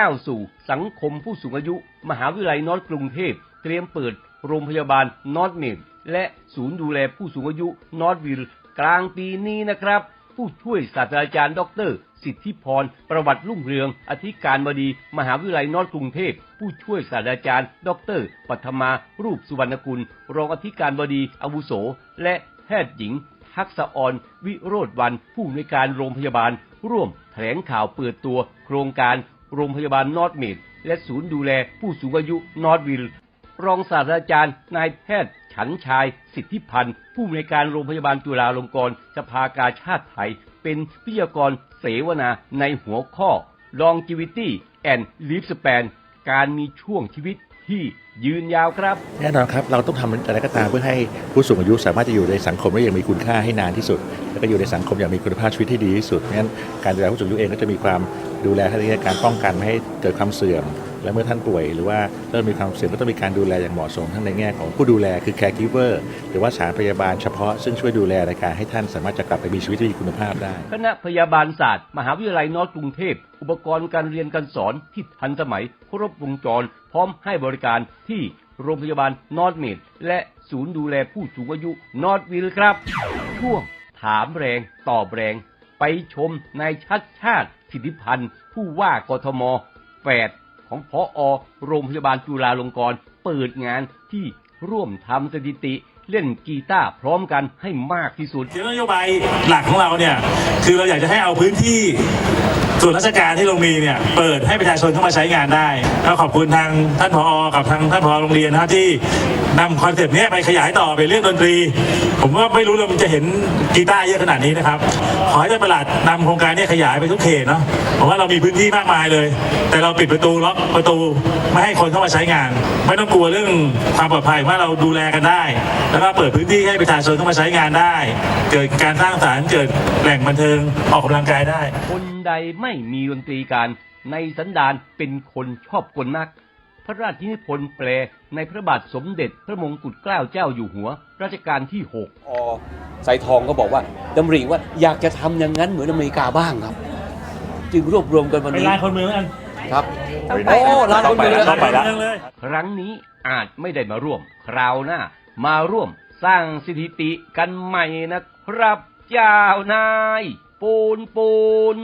ก้าวสู่สังคมผู้สูงอายุ มหาวิทยาลัยนอร์ทกรุงเทพ เตรียมเปิดโรงพยาบาลนอร์ทเมดและศูนย์ดูแลผู้สูงอายุนอร์ทวิลกลางปีนี้นะครับ ผู้ช่วยศาสตราจารย์ ดร สิทธิพร ประวัติรุ่งเรือง อธิการบดี มหาวิทยาลัยนอร์ทกรุงเทพ ผู้ช่วยศาสตราจารย์ ดรปัทมา รูปสุวรรณกุล รองอธิการบดีอาวุโส และแพทย์หญิงทักษะออนวิโรธวัน ผู้อำนวยการโรงพยาบาล ร่วมแถลงข่าวเปิดตัว โครงการ โรงพยาบาลนอร์ทเมดและศูนย์ดูแลผู้สูงอายุนอร์ทวิลรองศาสตราจารย์นายแพทย์ฉันชาย สิทธิพันธ์ ผู้อำนวยการโรงพยาบาลจุฬาลงกรณ์สภากาชาติไทย เป็นวิทยากรเสวนาในหัวข้อ longevity and lifespan การมีช่วงชีวิต ที่ยืนยาวครับ แน่นอนครับ เราต้องทำอะไรก็ตามเพื่อให้ผู้สูงอายุสามารถจะอยู่ในสังคมได้อย่างมีคุณค่าให้นานที่สุด แล้วก็อยู่ในสังคมอย่างมีคุณภาพชีวิตที่ดีที่สุดงั้นการดูแลผู้สูงอายุเองก็จะมีความดูแลทั้งเรื่องการป้องกันไม่ให้เกิดความเสื่อม และเมื่อท่านป่วยหรือว่าเริ่มมีความเสื่อมก็ต้องมีการดูแลอย่างเหมาะสมทั้งในแง่ของผู้ดูแลคือ caregiver หรือว่าสถานพยาบาลเฉพาะซึ่งช่วยดูแลในการให้ท่านสามารถจะกลับไปมีชีวิตที่มีคุณภาพได้ คณะพยาบาลศาสตร์ มหาวิทยาลัยนอร์ทกรุงเทพ อุปกรณ์การเรียนการสอนที่ทันสมัย ครบวงจร พร้อมให้บริการที่โรงพยาบาลนอร์ทเมดและศูนย์ดูแลผู้สูงอายุนอร์ทวิลครับ ช่วงถามแรงตอบแรง ไปชมนายชัดชาติสิทธิพันธ์ผู้ว่ากทมแฝด ของพออโรงพยาบาลจุฬาลงกรณ์เปิดงานที่ร่วมทำสถิติเล่นกีตาร์พร้อมกันให้มากที่สุดคือนโยบายหลักของเราเนี่ย คือเราอยากจะให้เอาพื้นที่ส่วนราชการที่เรามีเนี่ยเปิดให้ประชาชนเข้ามาใช้งานได้ก็ขอบคุณทางท่านผอ กับทางท่านผอโรงเรียนนะที่ นำคอนเซปต์นี้ไปขยายต่อไปเรื่องดนตรี ผมว่าไม่รู้เลยมันจะเห็นกีตาร์เยอะขนาดนี้นะครับ ขอให้ท่านประหลัดนำโครงการนี้ขยายไปทุกเขตเนาะผมว่าเรามีพื้นที่มากมายเลย แต่เราปิดประตูล็อกประตูไม่ให้คนเข้ามาใช้งาน ไม่ต้องกลัวเรื่องความปลอดภัยว่าเราดูแลกันได้ แล้วก็เปิดพื้นที่ให้ประชาชนเข้ามาใช้งานได้ เกิดการสร้างสรรค์เกิดแหล่งบันเทิงออกกำลังกายได้ คนใดไม่มีดนตรีการในสันดานเป็นคนชอบกลนัก ระราชนิพนธ์แปลในพระบาทสมเด็จพระมงกุฎเกล้าเจ้าอยู่หัว รัชกาลที่6อสายทองก็บอกว่าดำริว่าอยากจะทำอย่างนั้นเหมือนอเมริกาบ้างครับ จึงรวบรวมกันวันเป็นนี้ลายคนเมืองกันครับโอ้ร้านคนเมืองลายคนเมืองเลยครั้งนี้อาจไม่ได้มาร่วม คราวหน้า มาร่วมสร้างสถิติกันใหม่นะครับเจ้านาย ปูนปูน